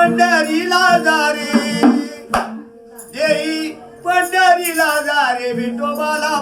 पंढरीला जा रे. देई पंढरीला जा रे विठोबाला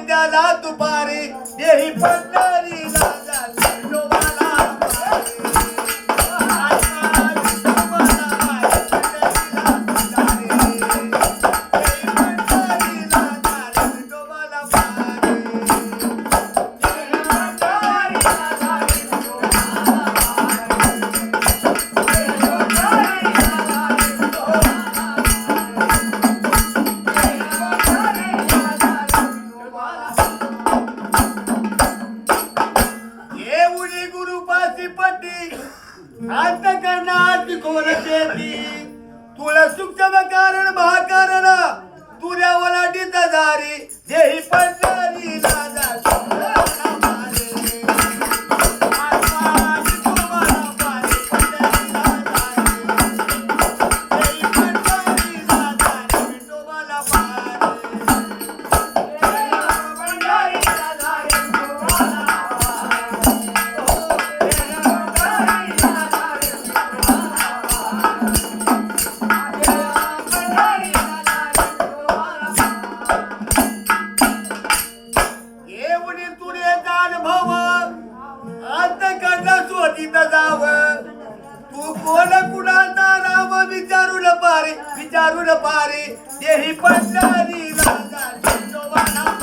त्याला दुपारी देही पण उडी गुरुपासी पती अंत करणार कोण शेती तुला सूक्ष्म कारण महाकारण. तुझ्या वलाटीचा दारी. हे ही कोण कुणाचा नाव विचारू न पारे विचारू न पारे देही पंढरी राजा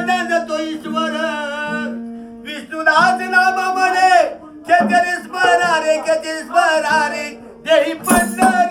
आनंद तो ईश्वर. विष्णुदास नामा म्हणे खेचरीस मरारे खेचरीस मरारे देही पंढरी